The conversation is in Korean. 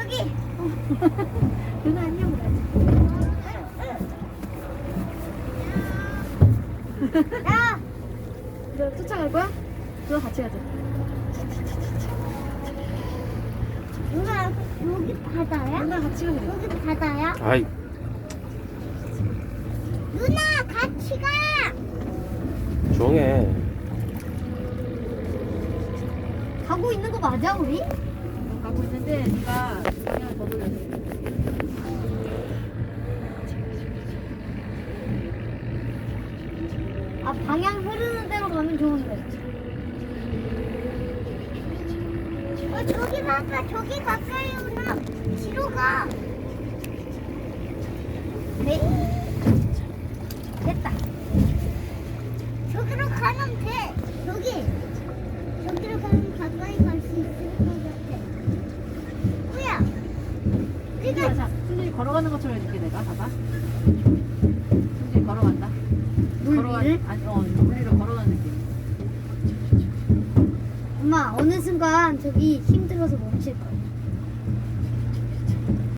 여기. 누나 안녕. 야, 너 쫓아갈 거야? 누나 같이 가자. 누나 여기 바다야? 누나 같이 가 그래. 여기 바다야? 아이 누나 같이 가. 조용해 가고 있는 거 맞아 우리? 가고 있는데 네가 그냥 더 돌려. 아 방향 흐르는 대로 가면 좋은데. 어 저기 봐봐 저기 가까이 오나 뒤로 가. 네. 됐다. 저기로 가면 돼. 저기. 저기로 가면 가까이 갈 수 있을 것 같아. 뭐야? 우리가 자, 자, 순진이 걸어가는 것처럼 해줄게 내가 봐봐. 순진이 걸어간다. 물 걸어가. 아니, 어, 물 위로 걸어가는 느낌. 엄마 어느 순간 저기 힘들어서 멈출 거야.